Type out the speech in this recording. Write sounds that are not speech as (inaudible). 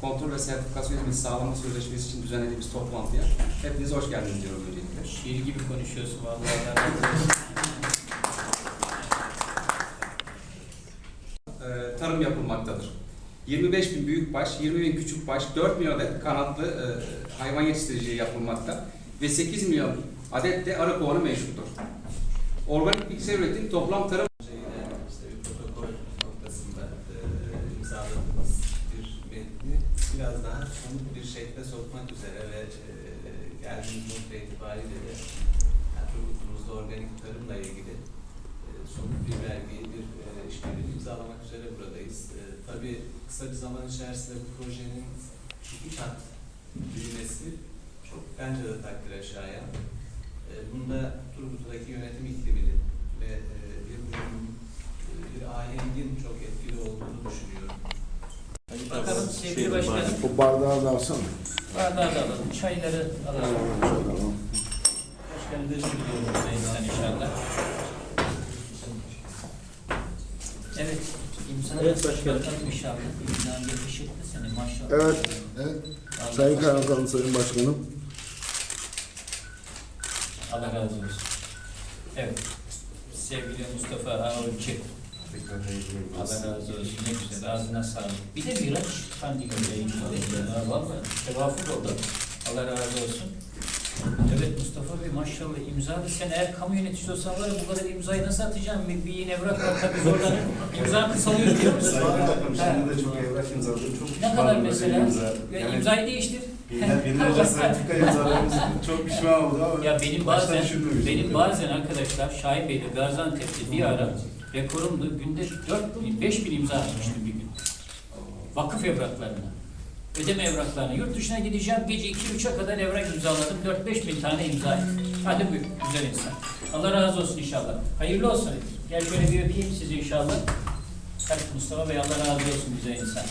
kontrol ve sertifikasyon hizmeti sağlama sözleşmesi için düzenlediğimiz toplantıya hepiniz hoş geldiniz diyorum öncelikle. Şiir gibi konuşuyorsun vallahi. Ee, tarım yapılmaktadır. 25 bin büyükbaş, 20 bin küçükbaş, 4 milyon adet kanatlı e, hayvan yetiştiriciliği yapılmakta ve 8 milyon adet de arı kovanı mevcuttur. Organik bitkisel üretim toplam tarım Şeyle işte bir protokol noktasında e, imzaladığımız biraz daha somut bir şekle sokmak üzere ve e, geldiğimiz nokta itibariyle de yani organik tarımla ilgili e, somut bir belgeyi, bir e, işbirliği imzalamak üzere buradayız. E, tabii kısa bir zaman içerisinde bu projenin iki kat büyümesi çok bence de takdire şayan. E, bunda Turgut'taki yönetim ikliminin ve e, bir uyumun, e, bir ahengin çok etkili olduğunu düşünüyorum. Bakalım sevgili başkanım. Bu bardağı da alsana. Bardağı da alalım. Çayları alalım. Tamam. Başkanım özür diliyorum Sayın inşallah. Evet. İmza Evet başkanım. İnşallah. İmzan yakışıklı senin maşallah. Evet. Evet. Sayın razı olsun. Kaymakam, Sayın Başkanım. Allah razı olsun. Evet. Sevgili Mustafa Ağolçı. Allah razı olsun. Ne güzel. Ağzına sağlık. Bir de Miraç Kandil'e imzalayın. Valla tevafuk oldu. Allah razı olsun. Evet Mustafa Bey maşallah imzalı. Sen eğer kamu yöneticisi olsan var ya bu kadar imzayı nasıl atacaksın? Bir, bir yine evrak var tabii zorlanır. İmza kısalıyor biliyor musun? Şimdi de çok evrak imzaladım. Çok Ne kadar mesela? imza. Ya Yani imzayı değiştir. binlerce (laughs) sertifika imzaladım. (laughs) Çok pişman oldum ama Ya benim bazen benim bazen arkadaşlar Şahin Bey'de Gaziantep'te bir ara rekorumdu. Günde 4 bin, 5 bin imza atmıştım bir gün. Vakıf evraklarına. Ödeme evraklarına. Yurt dışına gideceğim. Gece 2-3'e kadar evrak imzaladım. 4-5 bin tane imza. Hadi buyur. Güzel insan. Allah razı olsun inşallah. Hayırlı olsun. Gel şöyle bir öpeyim sizi inşallah. Mustafa Bey Allah razı olsun güzel insan.